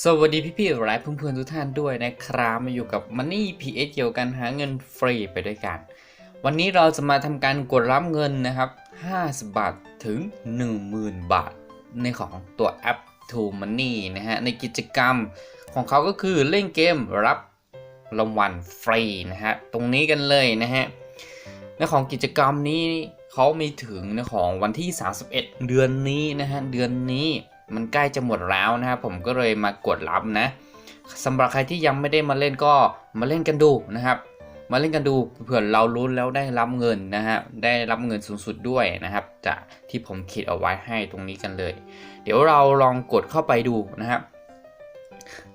สวัสดีพี่ๆและเพื่อนๆทุกท่านด้วยนะครับมาอยู่กับ Money PS เกี่ยวกันหาเงินฟรีไปด้วยกัน วันนี้เราจะมาทำการกดรับเงินนะครับ 50 บาทถึง 10,000 บาท ในของตัวแอป To Money นะฮะ ในกิจกรรมของเขาก็คือเล่นเกมรับรางวัลฟรีนะฮะ ตรงนี้กันเลยนะฮะ ในของกิจกรรมนี้เขามีถึงในของวันที่ 31 เดือนนี้นะฮะ เดือนนี้ มันใกล้จะหมดแล้วนะครับผมก็เลยมากดรับนะสำหรับใครที่ยังไม่ได้มาเล่นก็มาเล่นกันดูนะครับ มาเล่นกันดูเผื่อเราลุ้นแล้วได้รับเงินนะฮะได้รับเงินสูงสุดด้วยนะครับ จากที่ผมคิดเอาไว้ให้ตรงนี้กันเลย เดี๋ยวเราลองกดเข้าไปดูนะครับ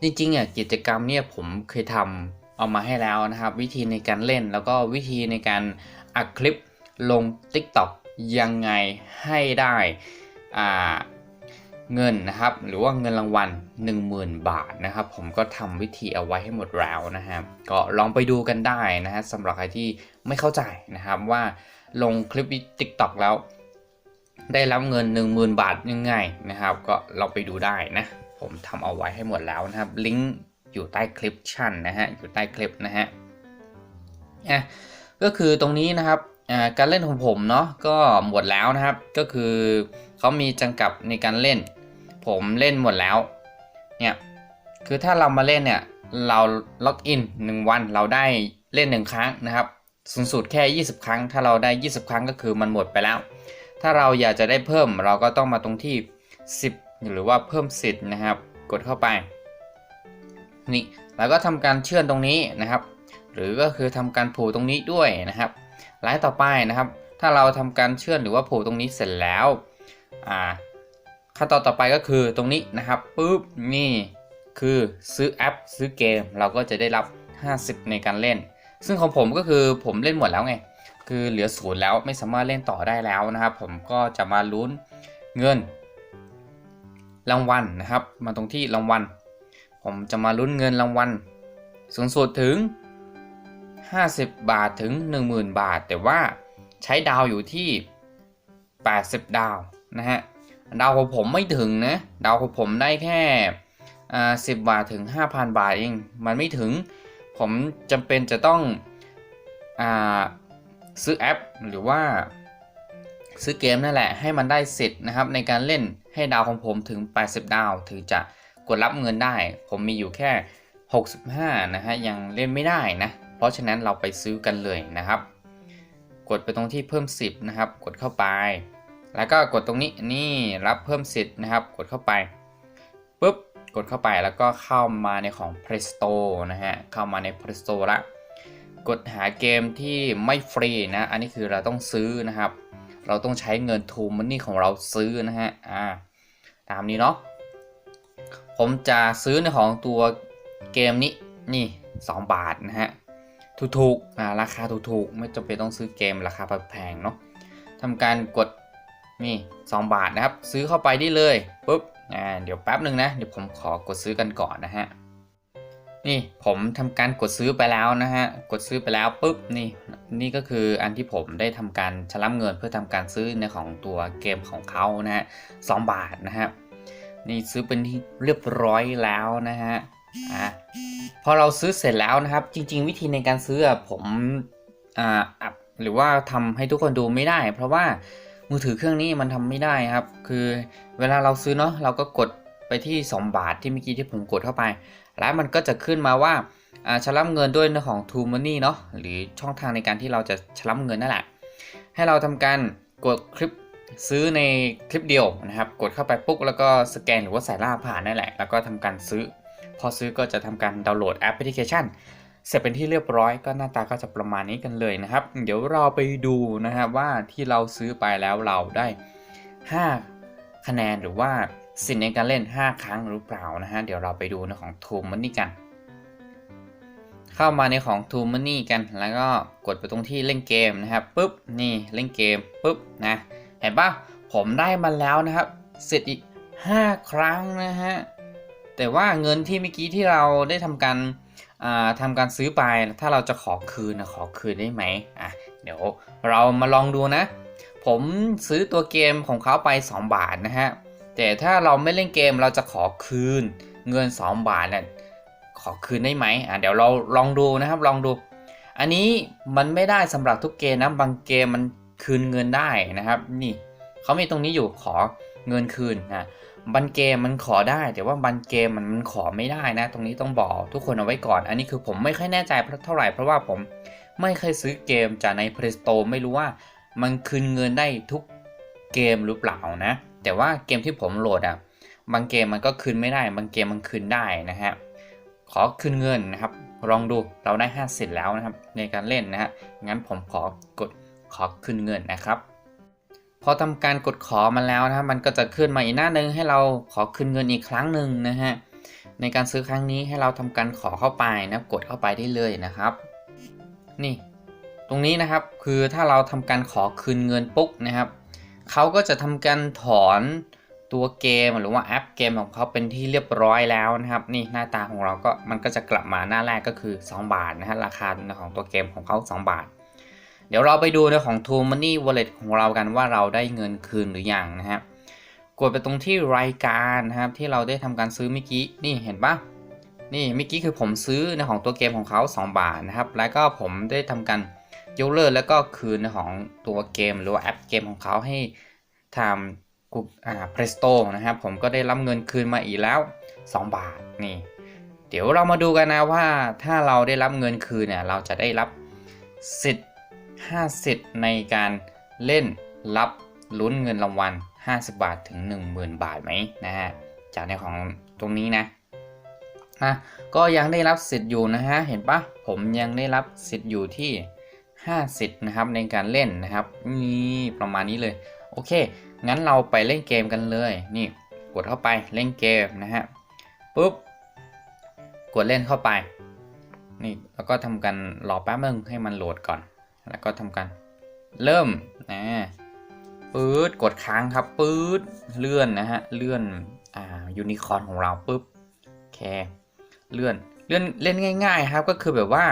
จริงๆอะกิจกรรมเนี่ยผมเคยทำเอามาให้แล้วนะครับ วิธีในการเล่นแล้วก็วิธีในการอัดคลิปลง TikTok ยังไงให้ได้อ่า เงินนะครับ หรือว่าเงินรางวัล 10,000 บาทนะครับ ผมก็ทำวิธีเอาไว้ให้หมดแล้วนะครับก็ลองไปดูกันได้นะฮะสำหรับใครที่ไม่เข้าใจนะครับว่าลงคลิปติ๊กต็อกแล้ว ได้รับเงิน 10,000 บาทยังไงนะครับ ก็ลองไปดูได้นะ ผมทำเอาไว้ให้หมดแล้วนะครับ ลิงก์อยู่ใต้คลิปชั่นนะฮะอยู่ใต้คลิปนะฮะอะก็คือตรงนี้นะครับอ่าการเล่นของผมเนาะก็หมดแล้วนะครับ ก็คือเขามีจำกัดในการเล่น ผมเล่นหมดแล้ว เนี่ย คือถ้าเรามาเล่นเนี่ย เราล็อกอิน 1 วันเราได้เล่น 1 ครั้งนะครับสูงสุดแค่ 20 ครั้ง ถ้าเราได้ 20 ครั้งก็คือมันหมดไปแล้ว ถ้าเราอยากจะได้เพิ่มเราก็ต้องมาตรงที่ 10 หรือว่าเพิ่มสิทธิ์นะครับ กดเข้าไป นี่แล้วก็ทำการเชื่อมตรงนี้นะครับ หรือก็คือทำการผูกตรงนี้ด้วยนะครับรายต่อไปนะครับ ถ้าเราทำการเชื่อมหรือว่าผูกตรงนี้เสร็จแล้วอ่า ขั้นตอนต่อไปก็คือตรงนี้นะครับปุ๊บนี่คือซื้อแอปซื้อเกมเราก็จะได้รับ 50 ในการเล่น ซึ่งของผมก็คือผมเล่นหมดแล้วไง คือเหลือศูนย์แล้วไม่สามารถเล่นต่อได้แล้วนะครับ ผมก็จะมาลุ้นเงิน รางวัลนะครับ มาตรงที่รางวัล ผมจะมาลุ้นเงินรางวัลสูงสุดถึง 50 บาทถึง 10,000 บาท แต่ว่าใช้ดาวอยู่ที่ 80 ดาวนะฮะ ดาวของผมไม่ถึงนะดาวของผมได้แค่สิบาทถึง 5,000 บาทเอง มันไม่ถึง ผมจำเป็นจะต้องอซื้อแอปหรือว่าซื้อเกมนั่นแหละให้มันได้สิทธิ์นะครับ ในการเล่นให้ดาวของผมถึง 80 ดาว ถึงจะกดรับเงินได้ ผมมีอยู่แค่ 65 นะฮะ ยังเล่นไม่ได้นะ เพราะฉะนั้นเราไปซื้อกันเลยนะครับ กดไปตรงที่เพิ่ม 10 นะครับ กดเข้าไป แล้วก็กดตรงนี้นี่รับเพิ่มสิทธิ์นะครับ กดเข้าไปปุ๊บกดเข้าไปแล้วก็เข้ามาในของ Play Store นะฮะเข้ามาใน Play Store ละกดหาเกมที่ไม่ฟรีนะ อันนี้คือเราต้องซื้อนะครับ เราต้องใช้เงิน True Money ของเราซื้อนะฮะอ่าตามนี้เนาะผมจะซื้อในของตัวเกมนี้นี่ 2 บาทนะฮะถูกๆอ่าราคาถูกๆไม่จำเป็นต้องซื้อเกมราคาแพงเนาะทำการกด นี่2บาทนะครับ ซื้อเข้าไปได้เลยปุ๊บอ่าเดี๋ยวแป๊บหนึ่งนะ เดี๋ยวผมขอกดซื้อกันก่อนนะฮะนี่ผมทำการกดซื้อไปแล้วนะฮะ กดซื้อไปแล้วปุ๊บนี่นี่ก็คืออันที่ผมได้ทำการชำระเงินเพื่อทำการซื้อในของตัวเกมของเขานะฮะสบาทนะฮะนี่ซื้อเป็นที่เรียบร้อยแล้วนะฮะอ่าพอเราซื้อเสร็จแล้วนะครับ จริง ๆ วิธีในการซื้อผมอ่าหรือว่าทำให้ทุกคนดูไม่ได้ เพราะว่า มือถือเครื่องนี้มันทำไม่ได้ครับ คือเวลาเราซื้อเนาะเราก็กดไปที่ 2 บาทที่เมื่อกี้ที่ผมกดเข้าไป แล้วมันก็จะขึ้นมาว่าอ่าชำระเงินด้วยของ True Money เนาะหรือช่องทางในการที่เราจะชำระเงินนั่นแหละ ให้เราทำการกดคลิปซื้อในคลิปเดียวนะครับ กดเข้าไปปุ๊บแล้วก็สแกนหรือว่าใส่รหัสผ่านนั่นแหละ แล้วก็ทำการซื้อ พอซื้อก็จะทำการดาวน์โหลดแอปพลิเคชัน เสร็จเป็นที่เรียบร้อยก็หน้าตาก็จะประมาณนี้กันเลยนะครับ เดี๋ยวเราไปดูนะครับว่าที่เราซื้อไปแล้วเราได้ 5 คะแนนหรือว่าสิทธิ์ในการเล่น 5 ครั้งหรือเปล่านะฮะเดี๋ยวเราไปดูในของ t o Money กัน เข้ามาในของ t o Money กันแล้วก็กดไปตรงที่เล่นเกมนะครับปุ๊บนี่เล่นเกมปุ๊บนะเห็นปะผมได้มาแล้วนะครับสิทธิ์อีก 5 ครั้งนะฮะแต่ว่าเงินที่เมื่อกี้ที่เราได้ทำการ ทำการซื้อไปถ้าเราจะขอคืนนะขอคืนได้ไหมอะเดี๋ยวเรามาลองดูนะ ผมซื้อตัวเกมของเขาไป 2 บาทนะฮะแต่ถ้าเราไม่เล่นเกมเราจะขอคืนเงิน 2 บาทเนี่ยขอคืนได้ไหมอะเดี๋ยวเราลองดูนะครับลองดู อันนี้มันไม่ได้สำหรับทุกเกมนะบางเกมมันคืนเงินได้นะครับ นี่เขามีตรงนี้อยู่ขอเงินคืนนะ บันเกมมันขอได้ แต่ว่าบันเกมมันมันขอไม่ได้นะ ตรงนี้ต้องบอกทุกคนเอาไว้ก่อน อันนี้คือผมไม่ค่อยแน่ใจเท่าไหร่เพราะว่าผมไม่เคยซื้อเกมจากใน Play Store ไม่รู้ว่ามันคืนเงินได้ทุกเกมหรือเปล่านะ แต่ว่าเกมที่ผมโหลดอะบางเกมมันก็คืนไม่ได้ บางเกมมันคืนได้นะฮะขอคืนเงินนะครับ ลองดูเราได้5สิทธิ์แล้วนะครับในการเล่นนะฮะงั้นผมขอกดขอคืนเงินนะครับ พอทำการกดขอมาแล้วนะครับมันก็จะขึ้นมาอีกหน้านึงให้เราขอคืนเงินอีกครั้งหนึ่งนะฮะในการซื้อครั้งนี้ให้เราทำการขอเข้าไปนะกดเข้าไปได้เลยนะครับ นี่ ตรงนี้นะครับคือถ้าเราทำการขอคืนเงินปุ๊บนะครับเขาก็จะทำการถอนตัวเกมหรือว่าแอปเกมของเขาเป็นที่เรียบร้อยแล้วนะครับ นี่หน้าตาของเราก็มันก็จะกลับมาหน้าแรกก็คือ 2 บาทนะฮะราคาของตัวเกมของเขา2 บาท เดี๋ยวเราไปดูในของ True Money Wallet ของเรากันว่าเราได้เงินคืนหรือยังนะฮะกดไปตรงที่รายการนะครับที่เราได้ทำการซื้อเมื่อกี้นี่เห็นปะนี่เมื่อกี้คือผมซื้อในของตัวเกมของเขา 2 บาทนะครับ แล้วก็ผมได้ทำการยกเลิกแล้วก็คืนในของตัวเกมหรือว่าแอปเกมของเขาให้ทำกูอ่า Play Store นะครับ ผมก็ได้รับเงินคืนมาอีกแล้ว 2 บาทนี่ เดี๋ยวเรามาดูกันนะว่าถ้าเราได้รับเงินคืนเนี่ยเราจะได้รับสิทธิ์ 5สิทธิ์ในการเล่นรับลุ้นเงินรางวัล 50 บาทถึง 10,000 บาทไหมนะฮะจากในของตรงนี้นะนะก็ยังได้รับสิทธิ์อยู่นะฮะเห็นปะผมยังได้รับสิทธิ์อยู่ที่5สิทธิ์นะครับในการเล่นนะครับนี่ประมาณนี้เลยโอเค งั้นเราไปเล่นเกมกันเลยนี่กดเข้าไปเล่นเกมนะฮะปุ๊บกดเล่นเข้าไปนี่แล้วก็ทำการรอแป๊บนึงให้มันโหลดก่อน แล้วก็ทำการเริ่มนะปื๊ดกดค้างครับปื๊ดเลื่อนนะฮะเลื่อนอ่ายูนิคอร์นของเราปุ๊บโอเคเลื่อนเลื่อนเล่นง่าย ๆ ครับก็คือแบบว่า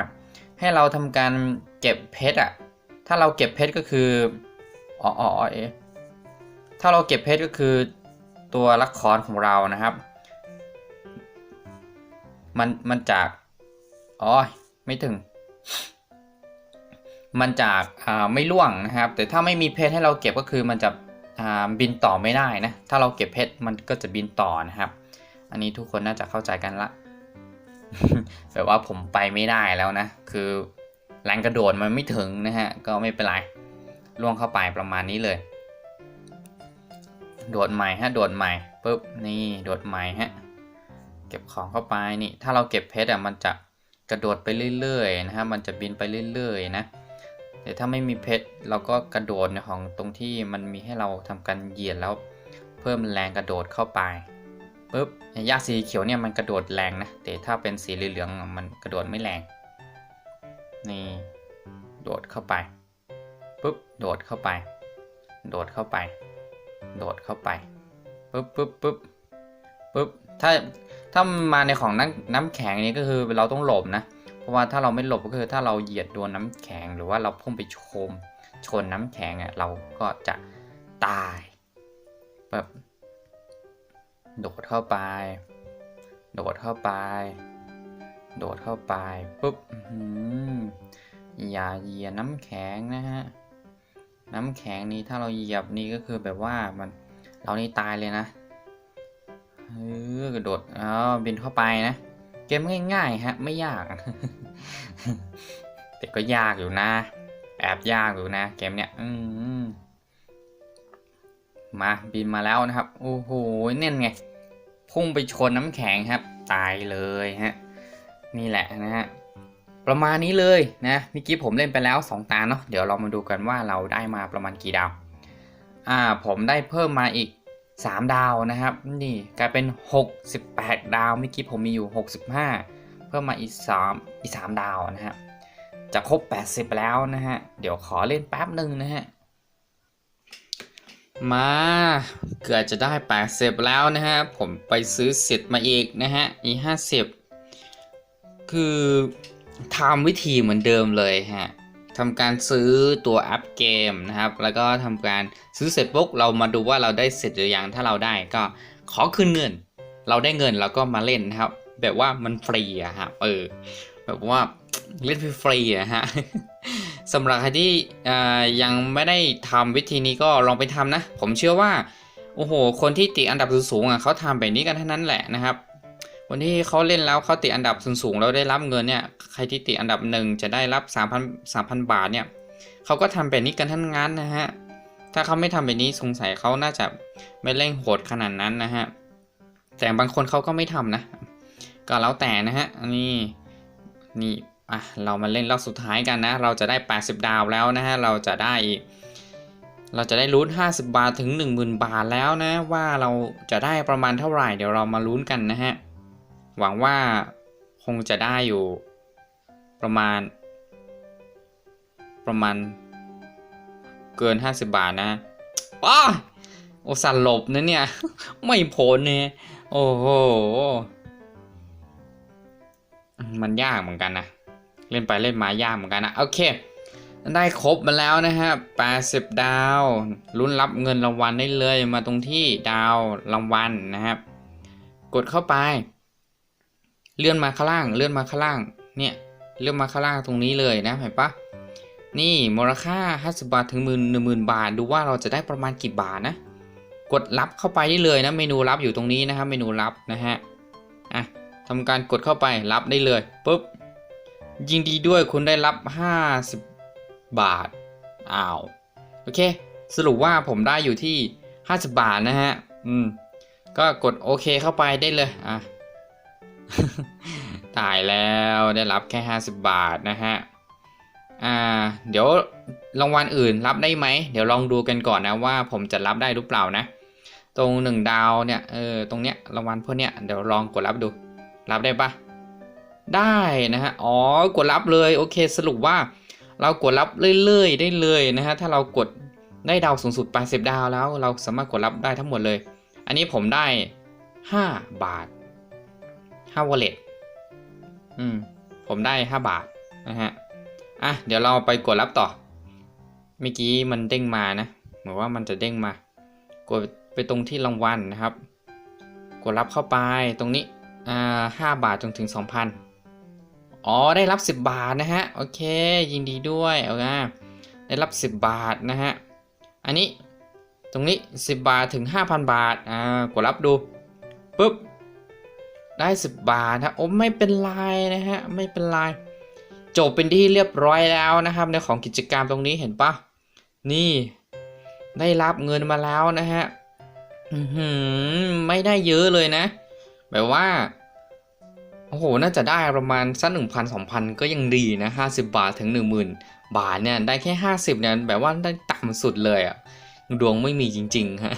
ให้เราทำการเก็บเพชรอะถ้าเราเก็บเพชรก็คืออ๋ออ๋อเอถ้าเราเก็บเพชรก็คือตัวละครของเรานะครับ มันมันจากอ๋อไม่ถึง มันจากไม่ล่วงนะครับ แต่ถ้าไม่มีเพชรให้เราเก็บก็คือมันจะบินต่อไม่ได้นะ ถ้าเราเก็บเพชรมันก็จะบินต่อนะครับ อันนี้ทุกคนน่าจะเข้าใจกันละ แบบว่าผมไปไม่ได้แล้วนะ คือแรงกระโดดมันไม่ถึงนะฮะ ก็ไม่เป็นไร ล่วงเข้าไปประมาณนี้เลย โดดใหม่ฮะ โดดใหม่ปุ๊บ นี่ โดดใหม่ฮะ เก็บของเข้าไปนี่ ถ้าเราเก็บเพชรอะ มันจะกระโดดไปเรื่อยๆนะฮะ มันจะบินไปเรื่อยๆนะ แต่ถ้าไม่มีเพชรเราก็กระโดดในของตรงที่มันมีให้เราทำการเหยียดแล้วเพิ่มแรงกระโดดเข้าไปปุ๊บยาสีเขียวเนี่ยมันกระโดดแรงนะแต่ถ้าเป็นสีเหลืองมันกระโดดไม่แรงนี่โดดเข้าไปปุ๊บโดดเข้าไป โดดเข้าไป โดดเข้าไปปุ๊บปุ๊บปุ๊บปุ๊บถ้าถ้ามาในของน้ำน้ำแข็งนี้ก็คือเราต้องหลบนะ เพราะว่าถ้าเราไม่หลบก็คือถ้าเราเหยียดโดนน้ำแข็ง หรือว่าเราพุ่งไปชมชนน้ำแข็งอะเราก็จะตายแบบโดดเข้าไป โดดเข้าไป โดดเข้าไปปุ๊บอื้อหืออย่าเหยียดน้ำแข็งนะฮะน้ำแข็งนี้ถ้าเราเหยียบนี่ก็คือแบบว่ามันเรานี่ตายเลยนะเออกระโดดอ้าวบินเข้าไปนะ เกมง่ายๆฮะ ไม่ยาก แต่ก็ยากอยู่นะ แอบยากอยู่นะ เกมเนี้ยอืมาบินมาแล้วนะครับ โอ้โหเน่นไง พุ่งไปชนน้ำแข็งครับ ตายเลยฮะ นี่แหละนะฮะ ประมาณนี้เลยนะเมื่อกี้ผมเล่นไปแล้ว 2 ตาเนาะ เดี๋ยวเรามาดูกันว่าเราได้มาประมาณกี่ดาว อ่า ผมได้เพิ่มมาอีก 3 ดาวนะครับ นี่กลายเป็น 68 ดาวเมื่อกี้ผมมีอยู่ 65 เพิ่มมาอีก 3 อีก 3 ดาวนะฮะจะครบ 80 แล้วนะฮะ เดี๋ยวขอเล่นแป๊บหนึ่งนะฮะ มาเกือบจะได้ 80 แล้วนะฮะ ผมไปซื้อสิทธิ์มาอีกนะฮะ อีก 50 คือทำวิธีเหมือนเดิมเลยฮะ ทำการซื้อตัวแอปเกมนะครับ แล้วก็ทำการซื้อเสร็จปุ๊บเรามาดูว่าเราได้เสิทธิ์หรือยังถ้าเราได้ก็ขอคืนเงิน เราได้เงินเราก็มาเล่นนะครับ แบบว่ามันฟรีอะครับเออแบบว่าเล่นฟรีอะฮะสำหรับใครที่ยังไม่ได้ทำวิธีนี้ก็ลองไปทำนะ ผมเชื่อว่าโอ้โห คนที่ติดอันดับสูงๆอะเขาทำแบบนี้กันทั้งนั้นแหละนะครับ วันที่เขาเล่นแล้วเขาติดอันดับสูงๆแล้วได้รับเงินเนี่ยใครที่ติดอันดับหนึ่งจะได้รับ 3,000 3,000 บาทเนี่ยเขาก็ทำแบบนี้กันทั้งนั้นนะฮะถ้าเขาไม่ทำแบบนี้สงสัยเขาน่าจะไม่เร่งโหดขนาดนั้นนะฮะแต่บางคนเขาก็ไม่ทำนะ ก็แล้วแต่นะฮะนนี้นี่อะเรามาเล่นรอบสุดท้ายกันนะ เราจะได้ 80 ดาวแล้วนะฮะเราจะได้เราจะได้ลุ้น50 บาทถึง 10,000 บาทแล้วนะ ว่าเราจะได้ประมาณเท่าไหร่ เดี๋ยวเรามาลุ้นกันนะฮะ หวังว่าคงจะได้อยู่ประมาณ ประมาณ เกิน 50 บาทนะว้าโอสันหลบนะเนี่ย ไม่พ้นเนี่ย โอ้โห มันยากเหมือนกันนะ เล่นไปเล่นมายากเหมือนกันนะ โอเค ได้ครบมาแล้วนะฮะ80 ดาวลุ้นรับเงินรางวัลได้เลยมาตรงที่ดาวรางวัลนะครับ กดเข้าไป เลื่อนมาข้างล่าง เลื่อนมาข้างล่าง เนี่ย เลื่อนมาข้างล่างตรงนี้เลยนะ เห็นปะนี่มูลค่า 50 บาทถึงหมื่นหนึ่งหมื่นบาท ดูว่าเราจะได้ประมาณกี่บาทนะ กดรับเข้าไปได้เลยนะ เมนูรับอยู่ตรงนี้นะครับ เมนูรับนะฮะ อะทำการกดเข้าไปรับได้เลยปุ๊บ ยินดีด้วยคุณได้รับ 50 บาท อ้าว โอเค สรุปว่าผมได้อยู่ที่ 50 บาทนะฮะ อืม ก็กดโอเคเข้าไปได้เลย อะ ตายแล้วได้รับแค่ 50 บาทนะฮะ อ่า เดี๋ยวรางวัลอื่นรับได้ไหม เดี๋ยวลองดูกันก่อนนะว่าผมจะรับได้หรือเปล่านะ ตรงหนึ่งดาวเนี่ย เออ ตรงเนี้ยรางวัลพวกเนี้ย เดี๋ยวลองกดรับดู รับได้ปะได้นะฮะ อ๋อ กดรับเลย โอเค สรุปว่าเรากดรับเรื่อยๆ ได้เลยนะฮะ ถ้าเรากดได้ดาวสูงสุด80ดาวแล้ว เราสามารถกดรับได้ทั้งหมดเลย อันนี้ผมได้ 5 บาท 5 wallet อืม ผมได้ 5 บาทนะฮะ อะ เดี๋ยวเราไปกดรับต่อ เมื่อกี้มันเด้งมานะ เหมือนว่ามันจะเด้งมา กดไปตรงที่รางวัลนะครับ กดรับเข้าไปตรงนี้ อ่าห้าบาทจนถึง 2,000 อ๋อ ได้รับ 10 บาทนะฮะ โอเค ยินดีด้วยเอาละได้รับ 10 บาทนะฮะ อันนี้ตรงนี้ 10 บาทถึง 5,000 บาท อ่า กดรับดูปุ๊บ ได้ 10 บาทนะโอ้ไม่เป็นไรนะฮะไม่เป็นไรจบเป็นที่เรียบร้อยแล้วนะครับ ในของกิจกรรมตรงนี้เห็นปะนี่ ได้รับเงินมาแล้วนะฮะอืไม่ได้เยอะเลยนะแบบว่าโอ้โหน่าจะได้ประมาณสักหนึ่งพันสองพันก็ยังดีนะห้าสิบาทถึงหนึ่งหมื่นบาทเนี่ยได้แค่ห้าสิบเนี่ยแบบว่าได้ต่ำสุดเลยอะดวงไม่มีจริงๆฮะ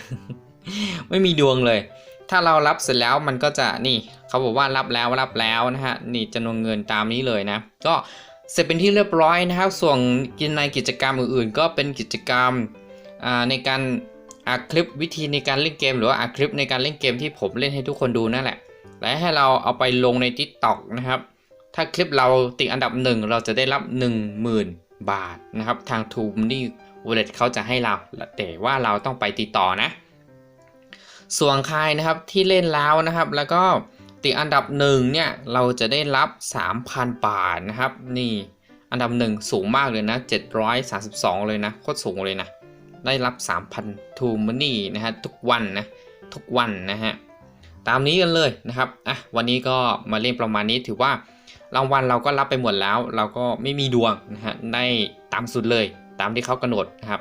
ไม่มีดวงเลย ถ้าเรารับเสร็จแล้วมันก็จะนี่เขาบอกว่ารับแล้วรับแล้วนะฮะนี่จำนวนเงินตามนี้เลยนะ ก็เสร็จเป็นที่เรียบร้อยนะครับ ส่วนในกิจกรรมอื่นๆ ก็เป็นกิจกรรมในการอัดคลิปวิธีในการเล่นเกม หรือว่าอัดคลิปในการเล่นเกมที่ผมเล่นให้ทุกคนดูนั่นแหละ และให้เราเอาไปลงใน TikTok นะครับ ถ้าคลิปเราติดอันดับหนึ่งเราจะได้รับ 10,000 บาทนะครับ ทาง t o m นี่ Wallet เขาจะให้เราแต่ว่าเราต้องไปติดต่อนะ ส่วนใครนะครับที่เล่นแล้วนะครับ แล้วก็ติดอันดับหนึ่งเนี่ยเราจะได้รับ 3,000 บาทนะครับ นี่อันดับหนึ่งสูงมากเลยนะ 732 เลยนะโคตรสูงเลยนะ ได้รับ 3,000ทูมันนี่นะฮะทุกวันนะทุกวันนะฮะตามนี้กันเลยนะครับอะวันนี้ก็มาเล่นประมาณนี้ถือว่ารางวัลเราก็รับไปหมดแล้ว เราก็ไม่มีดวงนะฮะได้ตามสุดเลยตามที่เขากำหนดนะครับ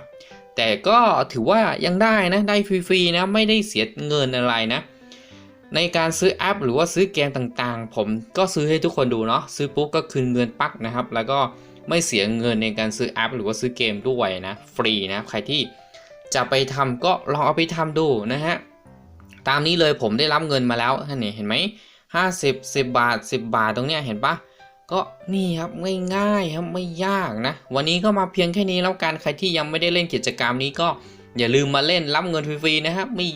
แต่ก็ถือว่ายังได้นะ ได้ฟรีๆนะ ไม่ได้เสียเงินอะไรนะ ในการซื้อแอปหรือว่าซื้อเกมต่างๆ ผมก็ซื้อให้ทุกคนดูเนาะ ซื้อปุ๊บก็คืนเงินปักนะครับ แล้วก็ไม่เสียเงินในการซื้อแอป หรือว่าซื้อเกมด้วยนะ ฟรีนะ ใครที่จะไปทำก็ลองเอาไปทำดูนะฮะ ตามนี้เลยผมได้รับเงินมาแล้วท่านนี่เห็นไหมห้าสิบสิบบาทสิบบาทตรงเนี้ยเห็นปะ ก็นี่ครับง่ายๆครับไม่ยากนะ วันนี้ก็มาเพียงแค่นี้แล้วกันใครที่ยังไม่ได้เล่นกิจกรรมนี้ก็อย่าลืมมาเล่นรับเงินฟรีๆนะครับมี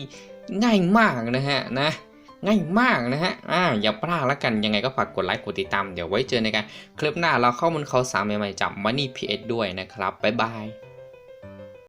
ง่ายมากนะฮะนะ ง่ายมากนะฮะอ่าอย่าพลาดแล้วกันยังไงก็ฝากกดไลค์กดติดตามเดี๋ยวไว้เจอในการคลิปหน้าเราเข้ามันเขาสามใหม่ๆจาก Money PS ด้วยนะครับบ๊ายบาย